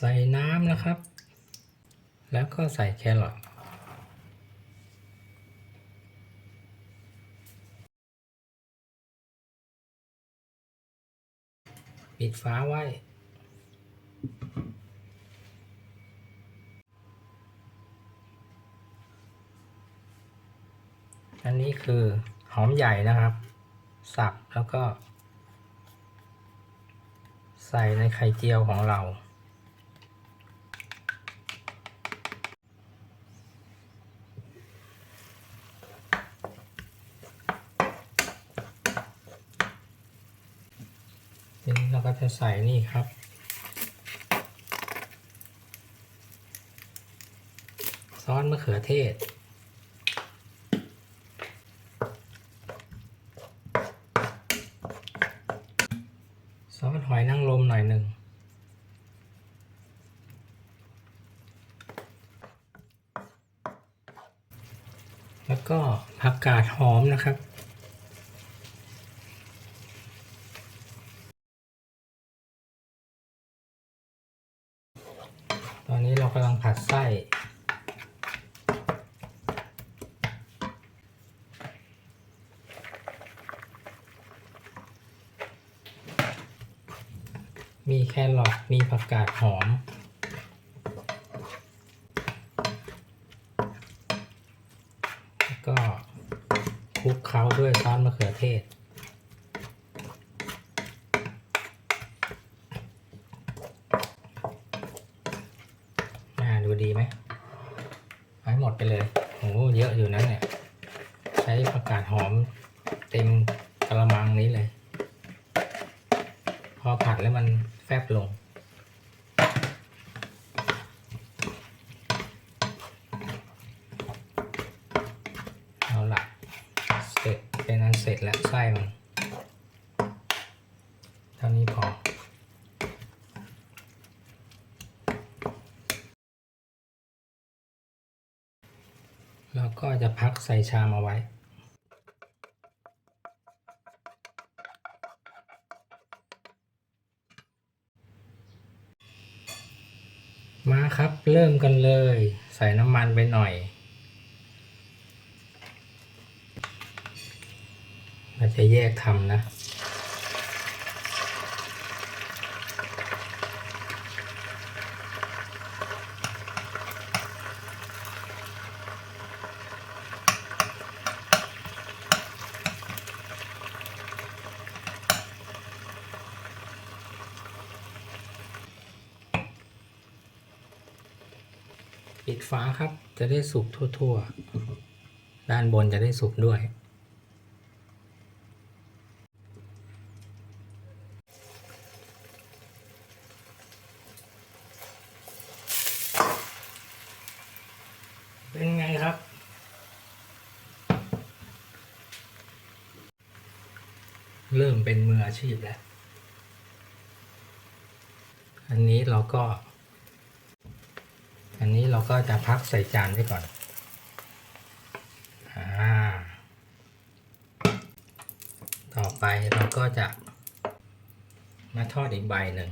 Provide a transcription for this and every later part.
ใส่น้ำนะครับ แล้วก็ใส่แครอทปิดฝาไว้ อันนี้คือหอมใหญ่นะครับ สับแล้วก็ ใส่ในไข่เจียวของเรา ทีนี้เราก็ จะใส่นี่ครับ ซอสมะเขือเทศ ซอสหอยนางรมหน่อยหนึ่งแล้วก็ผักกาดหอมนะครับ ตอนนี้เรากำลังผัดไส้มีแครอท มีผักกาดหอม แล้วก็คลุกเคล้าด้วยซอสมะเขือเทศ น่าดูดีไหมเอาให้หมดไปเลยโอ้เยอะอยู่นะเนี่ย ใช้ผักกาดหอมเต็มกระมังนี้เลย พอผัดแล้วมันแฟบลง เอาละ เป็นอันเสร็จแล้วไส้มันเท่านี้พอแล้วก็จะพักใส่ชามเอาไว้ มาครับเริ่มกันเลย ใส่น้ำมันไปหน่อย เราจะแยกทำนะปิดฝาครับจะได้สุกทั่ว ๆ ด้านบนจะได้สุกด้วย เป็นไงครับ เริ่มเป็นมื อาชีพแล้ว อันนี้เราก็ อันนี้เราก็จะพักใส่จานไว้ก่อนอ่าต่อไปเราก็จะมาทอดอีกใบหนึ่ง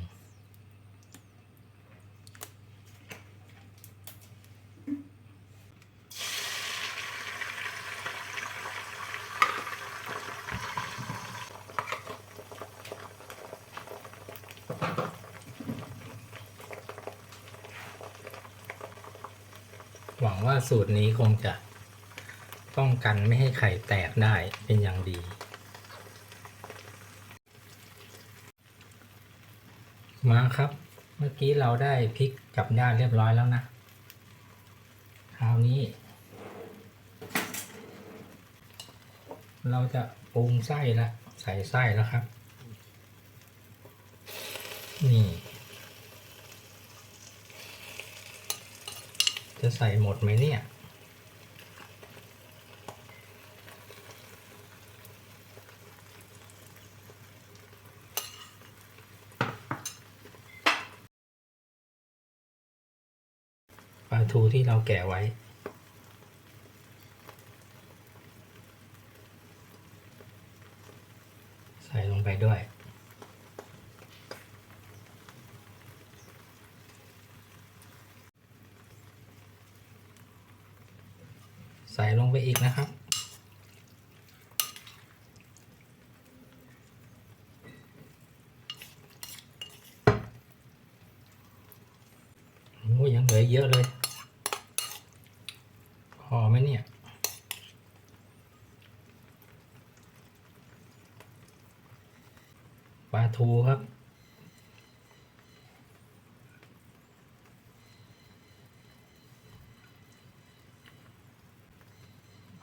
หวังว่าสูตรนี้คงจะป้องกันไม่ให้ไข่แตกได้เป็นอย่างดี มาครับ เมื่อกี้เราได้พริกกลับด้านเรียบร้อยแล้วนะ คราวนี้ เราจะปรุงไส้ละใส่ไส้แล้วครับ นี่จะใส่หมดไหมเนี่ยปลาทูที่เราแกะไว้ ใส่ลงไปด้วย ใส่ลงไปอีกนะครับ โอ้ยยังเหลือเยอะเลย พอไหมเนี่ยปลาทูครับ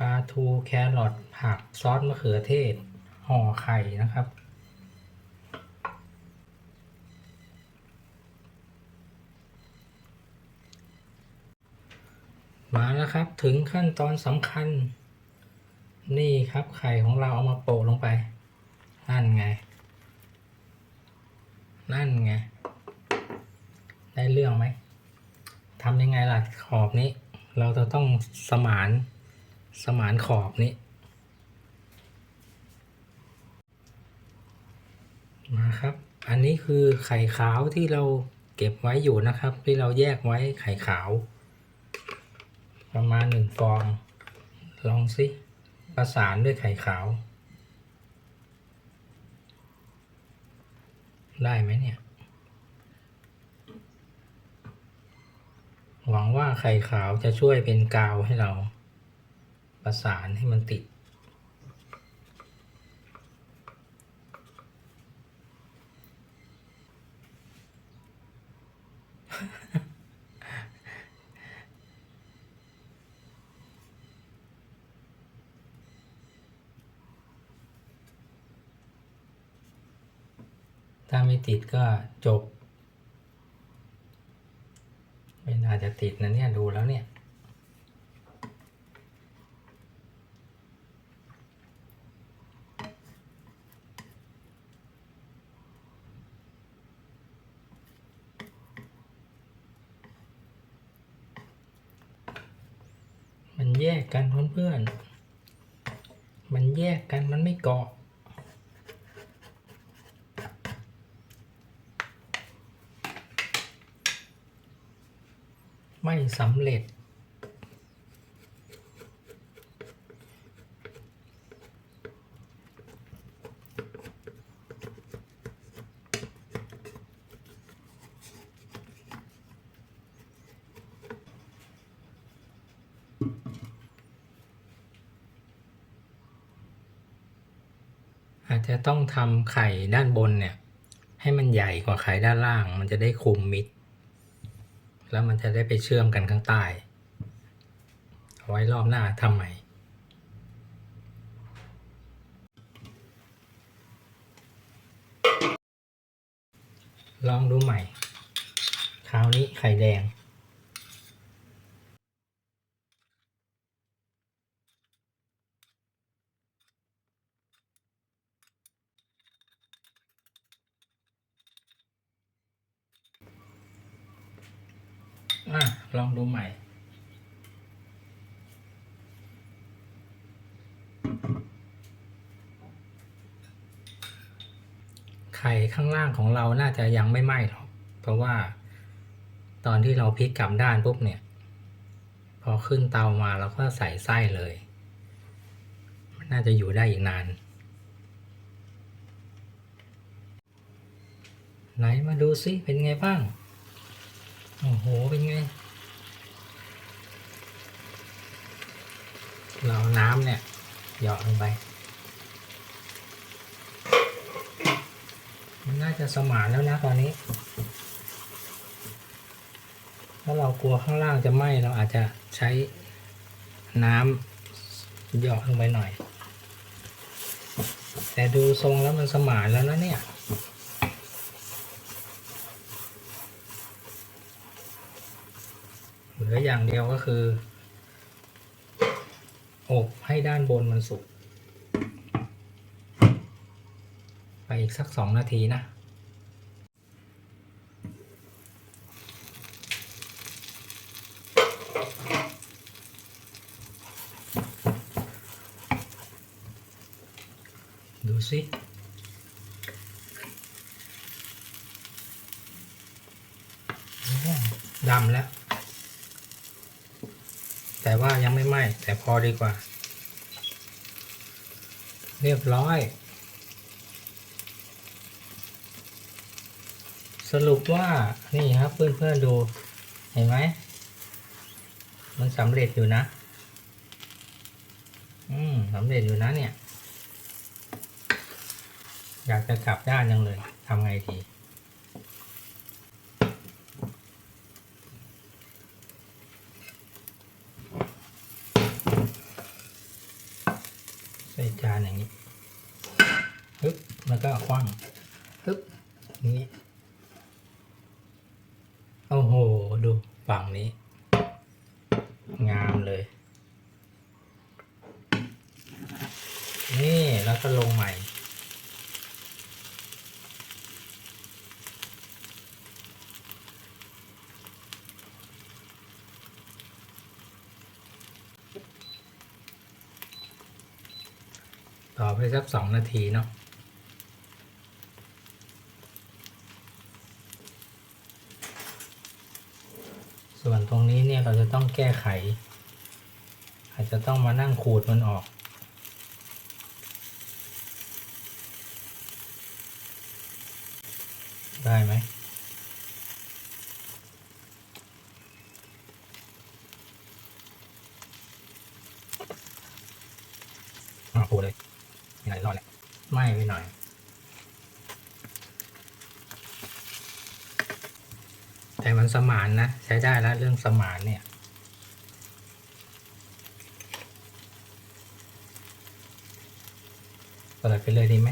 ลาทูแครอทผักซอสมะเขือเทศ ห่อไข่นะครับ มาแล้วครับถึงขั้นตอนสำคัญ นี่ครับไข่ของเราเอามาโปะลงไป นั่นไง นั่นไง ได้เรื่องไหมทำยังไงล่ะขอบนี้ เราจะต้องสมาน สมานขอบนี้มาครับ อันนี้คือไข่ขาวที่เราเก็บไว้อยู่นะครับ ที่เราแยกไว้ไข่ขาว ประมาณหนึ่งฟอง ลองสิประสานด้วยไข่ขาว ได้ไหมเนี่ย หวังว่าไข่ขาวจะช่วยเป็นกาวให้เรา ประสานให้มันติด ถ้าไม่ติดก็จบ ไม่น่าจะติดนะเนี่ย ดูแล้วเนี่ย แยกกันเพื่อนๆ มันแยกกันมันไม่เกาะ ไม่สำเร็จ อาจจะต้องทำไข่ด้านบนเนี่ย ให้มันใหญ่กว่าไข่ด้านล่าง มันจะได้คุมมิด แล้วมันจะได้ไปเชื่อมกันข้างใต้ เอาไว้รอบหน้าทำใหม่ลองดูใหม่ คราวนี้ไข่แดง อะลองดูใหม่ไข่ข้างล่างของเราน่าจะยังไม่ไหม้หรอก เพราะว่าตอนที่เราพลิกกลับด้านปุ๊บเนี่ย พอขึ้นเตามาเราก็ใส่ไส้เลย มันน่าจะอยู่ได้อีกนาน ไหนมาดูซิเป็นไงบ้าง โอ้โห เป็นไง เราเอาน้ำเนี่ย หยอดลงไป มันน่าจะสมานแล้วนะตอนนี้ ถ้าเรากลัวข้างล่างจะไหม้เราอาจจะใช้น้ำหยอดลงไปหน่อย แต่ดูทรงแล้วมันสมานแล้วนะเนี่ย เหลื อย่างเดียวก็คือ อบให้ด้านบนมันสุก ไปอีกสักสองนาทีนะดูสิดำแล้ว แต่ว่ายังไม่ไหม้แต่พอดีกว่า เรียบร้อย สรุปว่านี่ครับเพื่อนๆดูเห็นไหมมันสำเร็จอยู่นะ อืมสำเร็จอยู่นะเนี่ย อยากจะกลับด้านยังเลยทำไงดี ใส่จานอย่างนี้ฮึบแล้ วก็คว้างฮึบนี้โอ้โห ดูฝั่งนี้ งามเลย นี่แล้วก็ลงใหม่ ต่อไปสักสองนาทีเนาะ ส่วนตรงนี้เนี่ยเราจะต้องแก้ไข อาจจะต้องมานั่งขูดมันออก ได้ไหม อ่าขูดเลยมีหลายรอดแหละไหม้ไปหน่อย แต่มันสมานนะ ใช้ได้แล้วเรื่องสมานเนี่ย เปิดไปเลยดีไหม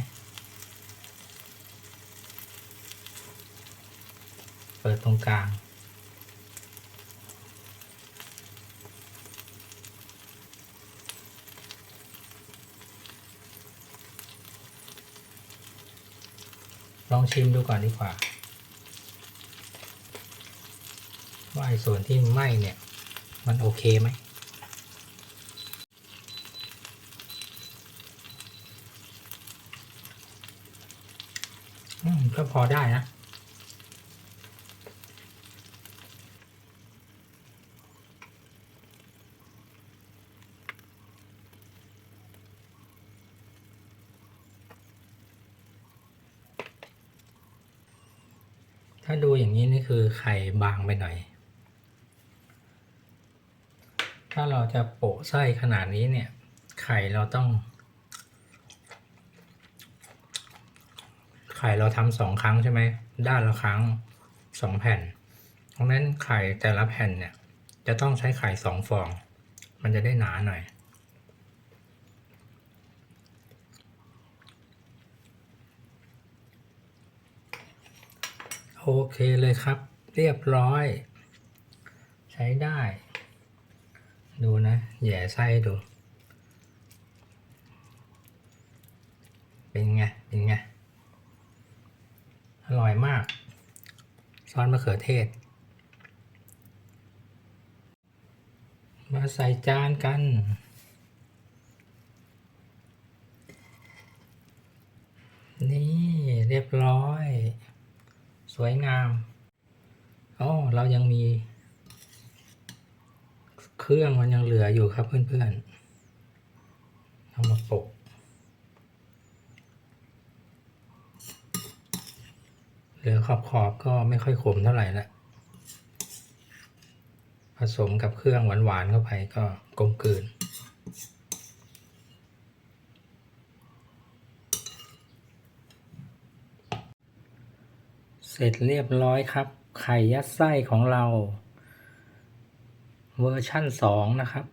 เปิดตรงกลางลองชิมดูก่อนดีกว่า ว่า ไอ้ส่วนที่ไหม้เนี่ย มันโอเคไหมอืมก็พอได้นะ ถ้าดูอย่างนี้นี่คือไข่บางไปหน่อย ถ้าเราจะโปะไส้ขนาดนี้เนี่ย ไข่เราต้อง ไข่เราทำสองครั้งใช่ไหม ด้านละครั้งสองแผ่น เพราะฉะนั้นไข่แต่ละแผ่นเนี่ย จะต้องใช้ไข่สองฟอง มันจะได้หนาหน่อยโอเคเลยครับ เรียบร้อย ใช้ได้ ดูนะ แย่ไส้ดู เป็นไง เป็นไง อร่อยมาก ซอสมะเขือเทศ มาใส่จานกันนี่เรียบร้อย สวยงามอ๋อเรายังมี รื่องมันยังเหลืออยู่ครับเพื่อนๆเอามาโปะเหลือขอบขอบก็ไม่ค่อยขมเท่าไหร่ละผสมกับเครื่องหวานๆเข้าไปก็กลมกลืนเสร็จเรียบร้อยครับ ไข่ยัดไส้ของเรา เวอร์ชั่นสองนะครับ